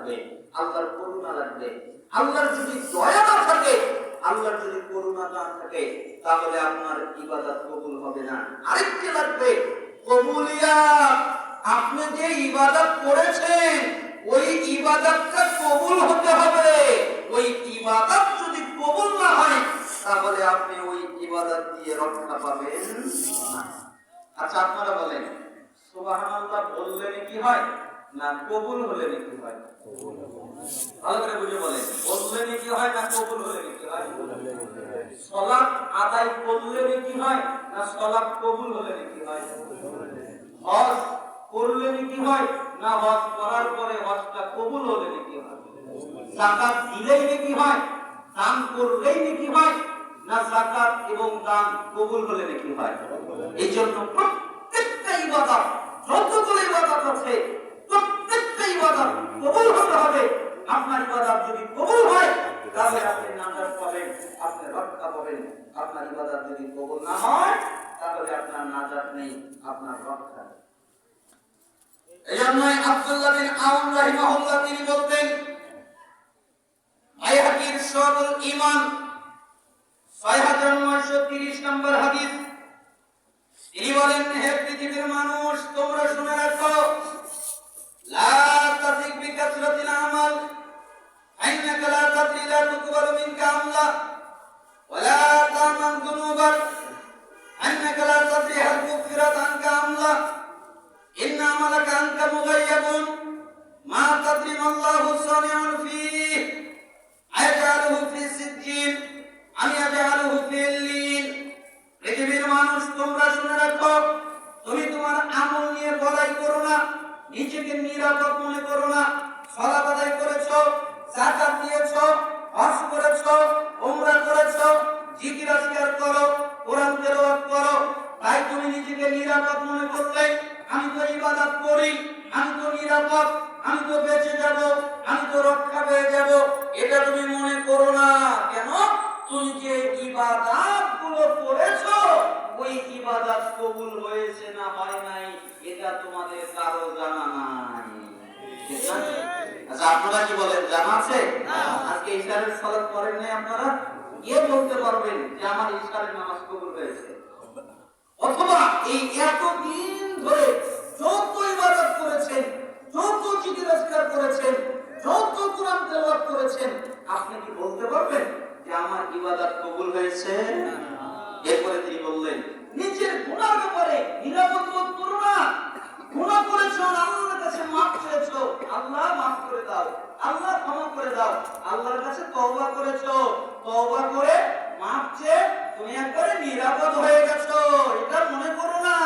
লাগবে আল্লাহর করুণা লাগবে। আল্লাহর যদি দয়া না থাকে, আল্লাহর যদি করুণা না থাকে, তাহলে আপনার ইবাদত কবুল হবে না। আরেকটি লাগবে, কবুলিয়া, আপনি যে ইবাদত করেছেন, ওই ইবাদতটা কবুল হতে হবে। ওই ইবাদত যদি কবুল না হয়, তাহলে আপনি ওই ইবাদত দিয়ে রক্ষা পাবেন আচ্ছা আপনারা বলেন, সুবহানাল্লাহ বললে কি হয়? না, কবুল হলে কি হয়। ভালো করে বুঝে বলেন। বললে কি হয় না কবুল হলে কি হয়? সলাপ আদায় করলে কি হয় না সলাপ কবুল হলে কি হয়? হজ করলে কি হয় না হজ করার পরে হজটা কবুল হলে কি হয়? জাকাত দিলেই কি হয়, দান করলেই কি হয়, না জাকাত এবং দান কবুল হলে কি হয়? এই জন্য প্রত্যেকটা ইবাদত, যতগুলো ইবাদত আছে ইবাদত কবুল হতে হবে। আপনার ইবাদত যদি কবুল হয়, তাহলে আপনি নাজাত পাবেন আপনি রক্ষা পাবেন। আপনার ইবাদত যদি কবুল না হয়, তাহলে আপনার নাজাত নেই, আপনার রক্ষা নেই। এজন্যই আব্দুল্লাহ বিন আউন রাহিমাহুল্লাহ তিনি বলতেন বাইহাকির সরল ঈমান 6930 নম্বর হাদিস। তিনি বলেন, হে পৃথিবীর মানুষ, তোমরা মানুষ, তোমরা শুনে রাখো, তুমি তোমার আমল নিয়ে বড়াই করো না, নিজেকে নিরাপদ মনে করো না, সলাপ আদায় করেছ জাকাত দিয়েছ, হজ করেছ, উমরা করেছ, জিকির করো, কোরআন তেলাওয়াত করো, তাই তুমি নিজেকে নিরাপদ মনে করলে, আমি তো ইবাদত করি, আমি তো নিরাপদ, আমি তো বেঁচে যাব, আমি তো রক্ষা পেয়ে যাব, এটা তুমি মনে করো না, কেন? তুমি যে ইবাদতগুলো করেছ ওই ইবাদত কবুল হয়েছে না হয় নাই এটা তোমাদের কারও জানা নাই। আচ্ছা আপনারা কি বলেন জানা আছে? আজকে ইশারের সালাত করেন নাই আপনারা? গিয়ে বলতে পারবেন যে আমার ইশারের নামাজ কবুল হয়েছে। অথবা এই এতদিন ধরে যত ইবাদত করেছেন যত জিকির করেছেন যত কোরআন তেলাওয়াত করেছেন আপনি কি বলতে পারবেন যে আমার ইবাদত কবুল হয়েছে এরপরে তিনি বললেন নিজের গুনার ব্যাপারে নিরাপদ বোধ করো না গুনাহ করেছ আল্লাহর কাছে মাফ চেয়েছো আল্লাহ মাফ করে দাও আল্লাহ ক্ষমা করে দাও আল্লাহর কাছে তওবা করেছ তওবা করে মাফ চেয়ে তুমি একবারে নিরাপদ হয়ে গেছো এটা মনে করো না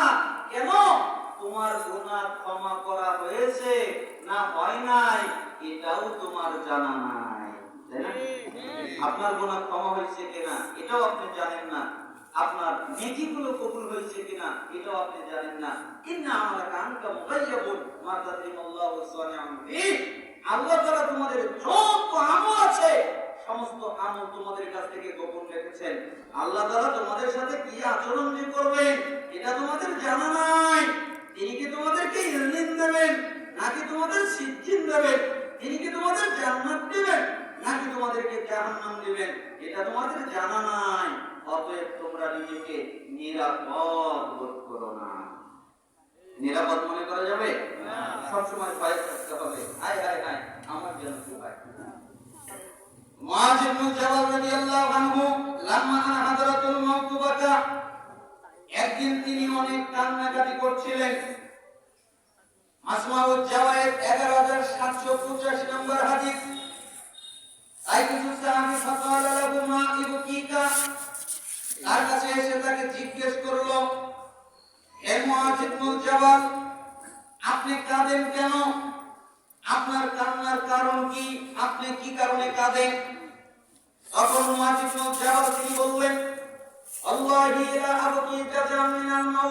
কেন তোমার গুনাহ ক্ষমা করা হয়েছে? না, হয় নাই। এটাও তোমার জানা নাই। আপনার গুনাহ ক্ষমা হয়েছে কিনা, এটাও আপনি জানেন না। আপনার নেকিগুলো কবুল হয়েছে কিনা, এটাও আপনি জানেন না। ইন্না আমালাকা আনকা মুগায়্যাবুন মা তাদরিমাল্লাহু সানিউন ফিক আল্লাহ তাআলা তোমাদের যত আমল আছে, সমস্ত আমল তোমাদের কাছ থেকে গোপন রেখেছেন। আল্লাহ তাআলা তোমাদের সাথে কি আচরণ যে করবেন, এটা তোমাদের জানা নাই তিনি কি তোমাদেরকে ইলমিন দেবেন নাকি তোমাদের সিজ্জিন দেবেন তিনি কি তোমাদের জান্নাত দিবেন নাকি তোমাদেরকে জাহান্নাম দিবেন। এটা তোমাদের জানা নাই। অতএব তোমরা নিজেকে নিরাপদ বোধ করো না। নিরাপদ মনে করা যাবে? সবসময় ভয় থাকতে হবে। হায় হায় হায় আমার জন্য কি মুআজ ইবনে রাদিয়াল্লাহু আনহু লাম্মা আনা মাউত বাকা একদিন তিনি অনেক কান্নাকাটি করছিলেন। আসমাউল জাওয়ায়েদ 11785 নম্বর হাদিস। এসে তাকে জিজ্ঞেস করল ইবনে আপনি কাঁদেন কেন? আপনার কান্নার কারণ কি? আপনি কি কারণে কাঁদেন? তখন মুআজ জবাব তিনি বললেন, আল্লাহি